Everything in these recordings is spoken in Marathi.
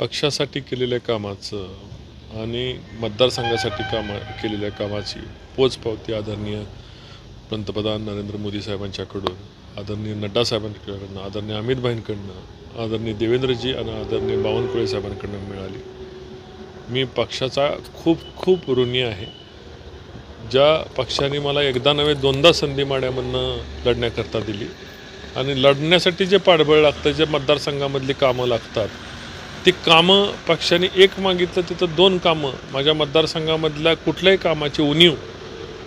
पक्षासाठी केलेल्या कामाचं आणि मतदारसंघासाठी कामा केलेल्या कामाची पोचपावती आदरणीय पंतप्रधान नरेंद्र मोदी साहेबांच्याकडून आदरणीय नड्डा साहेबांकडनं आदरणीय अमितभाईंकडनं आदरणीय देवेंद्रजी आणि आदरणीय बावनकुळे साहेबांकडनं मिळाली. मी पक्षाचा खूप खूप ऋणी आहे. ज्या पक्षाने मला एकदा नव्हे दोनदा संधी माड्यामधनं लढण्याकरता दिली. आणि लढण्यासाठी जे पाठबळ लागतं जे मतदारसंघामधली कामं लागतात ती कामं पक्षाने एक मागितलं तिथं दोन कामं. माझ्या मतदारसंघामधल्या कुठल्याही कामाची उणीव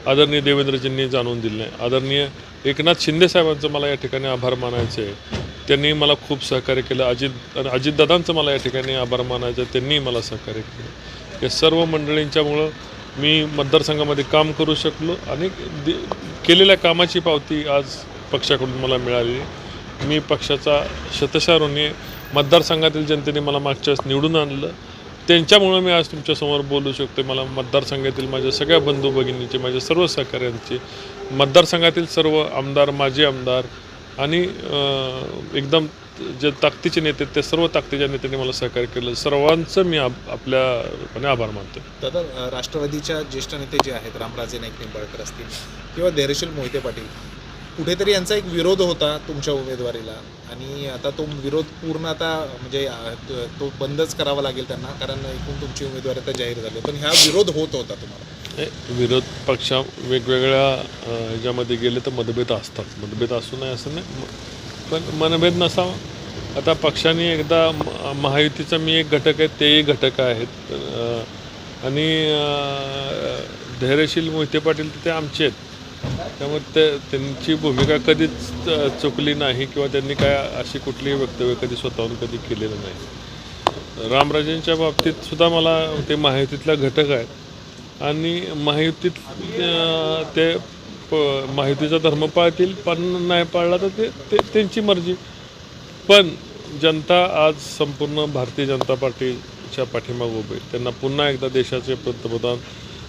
आदरणीय देवेंद्रजींनी जाणून दिली नाही. आदरणीय एकनाथ शिंदे साहेबांचं मला या ठिकाणी आभार मानायचे. आहे त्यांनी मला खूप सहकार्य केलं. अजित आणि अजितदादांचं मला या ठिकाणी आभार मानायचं. आहे त्यांनी मला सहकार्य केलं. या सर्व मंडळींच्यामुळं मी मतदारसंघामध्ये काम करू शकलो. आणि केलेल्या कामाची पावती आज पक्षाकडून मला मिळाली. मी पक्षाचा शतशः मतदारसंघातील जनतेने मला मागच्या वेळेस निवडून आणलं. त्यांच्यामुळं मी आज तुमच्यासमोर बोलू शकतो. मला मतदारसंघातील माझ्या सगळ्या बंधू भगिनीचे माझ्या सर्व सहकाऱ्यांचे मतदारसंघातील सर्व आमदार माजी आमदार आणि एकदम जे ताकदीचे नेते ते सर्व ताकदीच्या नेत्यांनी मला सहकार्य केलं. सर्वांचं मी आप आपल्यापणे आभार मानतो दादा राष्ट्रवादीच्या ज्येष्ठ नेते जे आहेत रामराजे नाईक निंबाळकर असतील किंवा धैर्यशील मोहिते पाटील कुठेतरी यांचा एक विरोध होता तुमच्या उमेदवारीला. आणि आता तो विरोध पूर्ण आता म्हणजे तो- बंदच करावा लागेल त्यांना कारण एकूण तुमची उमेदवारी आता जाहीर झाली पण ह्या विरोध होत होता तुम्हाला? हे विरोध पक्षा वेगवेगळ्या ह्याच्यामध्ये गेले तर मतभेद असतात. मतभेद असू नये असं नाही. पण मनभेद नसावा. आता पक्षाने एकदा महायुतीचा मी एक घटक आहे तेही घटक आहेत. आणि धैर्यशील मोहिते पाटील तिथे आमचे आहेत. त्यामुळे ते त्यांची भूमिका कधीच चुकली नाही किंवा त्यांनी काय अशी कुठलीही वक्तव्य कधी स्वतःहून कधी केलेलं नाही. रामराजेंच्या बाबतीत सुद्धा मला ते महायुतीतला घटक आहेत आणि महायुतीत ते प- महायुतीचा धर्म पाळतील पण नाही पाळला तर ते ते त्यांची मर्जी. पण जनता आज संपूर्ण भारतीय जनता पार्टीच्या पाठीमागे उभे त्यांना पुन्हा एकदा देशाचे पंतप्रधान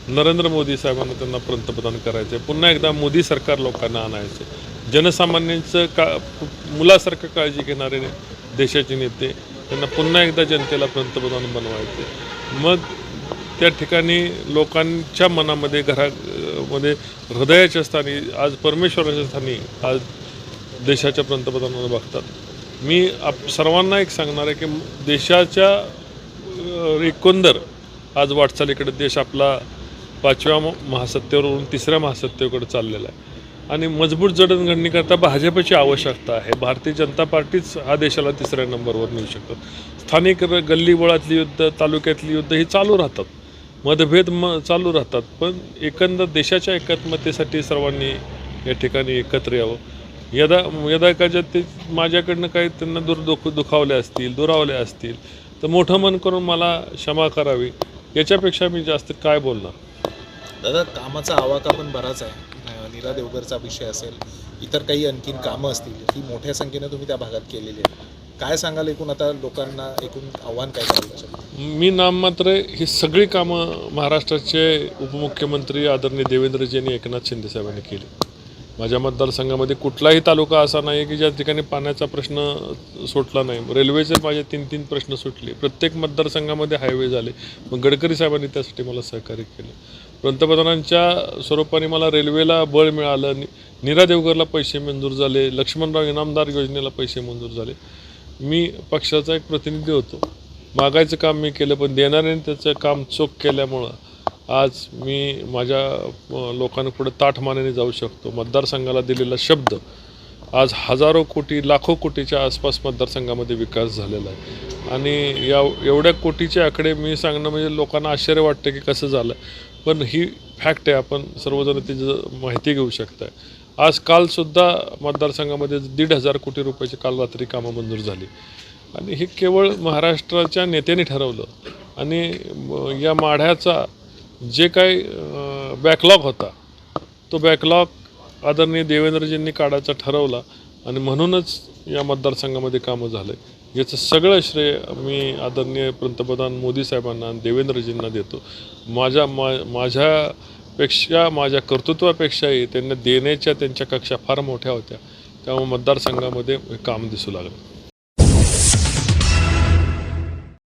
नरेंद्र मोदी साहेबांना त्यांना पंतप्रधान करायचे पुन्हा एकदा मोदी सरकार लोकांना आणायचे जनसामान्यांचं का मुलासारखं काळजी घेणारे देशाचे नेते त्यांना पुन्हा एकदा जनतेला पंतप्रधान बनवायचे मग त्या ठिकाणी लोकांच्या मनामध्ये घरा मध्ये हृदयाच्या स्थानी आज परमेश्वराच्या स्थानी आज देशाच्या पंतप्रधानांना बघतात. मी आप सर्वांना एक सांगणार आहे की देशाच्या एकंदर आज वाटचालीकडे देश आपला पाचव्या महासत्तेवरून तिसऱ्या महासत्तेकडे चाललेला आहे. आणि मजबूत जडणघडणीकरता भाजपची आवश्यकता आहे. भारतीय जनता पार्टीच हा देशाला तिसऱ्या नंबरवर नेऊ शकतात स्थानिक र- गल्लीबोळातली युद्ध तालुक्यातली युद्ध ही चालू राहतात. मतभेद म चालू राहतात. पण एकंदर देशाच्या एकात्मतेसाठी सर्वांनी या ठिकाणी एकत्र यावं. यदा यदा एखाद्या ते माझ्याकडनं काही त्यांना दुर दुख दुखावले असतील दुरावले असतील तर मोठं मन करून मला क्षमा करावी. याच्यापेक्षा मी जास्त काय बोलणार? दादा कामाचा आवाका पण बराच आहे. नीरा देवगरचा विषय असेल इतर काही आणखीन कामं असतील ही मोठ्या संख्येनं तुम्ही त्या भागात केलेली आहेत. काय सांगाल एकूण आता लोकांना एकूण आव्हान काय कराल मी नाममात्र ही सगळी कामं महाराष्ट्राचे उपमुख्यमंत्री आदरणीय देवेंद्रजी आणि एकनाथ शिंदे साहेबांनी केली. माझ्या मतदारसंघामध्ये कुठलाही तालुका असा नाही की ज्या ठिकाणी पाण्याचा प्रश्न सुटला नाही. रेल्वेचे माझे तीन तीन प्रश्न सुटले. प्रत्येक मतदारसंघामध्ये हायवे झाले. मग गडकरी साहेबांनी त्यासाठी मला सहकार्य केलं. पंतप्रधानांच्या स्वरूपाने मला रेल्वेला बळ मिळालं. नि- नीरा देवगरला पैसे मंजूर झाले. लक्ष्मणराव इनामदार योजनेला पैसे मंजूर झाले. मी पक्षाचा एक प्रतिनिधी होतो. मागायचं काम मी केलं पण देणाऱ्याने त्याचं काम चोख केल्यामुळं आज मी माझ्या अ, ताठ ताठमानेने जाऊ शकतो. मतदारसंघाला दिलेला शब्द आज हजारो कोटी लाखो कोटीच्या आसपास मतदारसंघामध्ये विकास झालेला आहे. आणि या एवढ्या कोटीचे आकडे मी सांगणं म्हणजे लोकांना आश्चर्य वाटतं की कसं झालं. पण ही फॅक्ट आहे आपण सर्वजण त्याची माहिती घेऊ शकताय. आज कालसुद्धा मतदारसंघामध्ये दीड हजार कोटी रुपयाची काल रात्री कामं मंजूर झाली. आणि हे केवळ महाराष्ट्राच्या नेत्याने ठरवलं. आणि म- या माढ्याचा जे काही बॅकलॉग होता तो बॅकलॉग आदरणीय देवेंद्रजींनी काढायचा ठरवला. आणि म्हणूनच या मतदारसंघामध्ये कामं झालं. याचं सगळं श्रेय मी आदरणीय पंतप्रधान मोदी साहेबांना देवेंद्रजींना देतो. माझ्या मा माझ्यापेक्षा माझ्या कर्तृत्वापेक्षाही त्यांना देण्याच्या त्यांच्या कक्षा फार मोठ्या होत्या. त्यामुळे मतदारसंघामध्ये काम दिसू लागलं.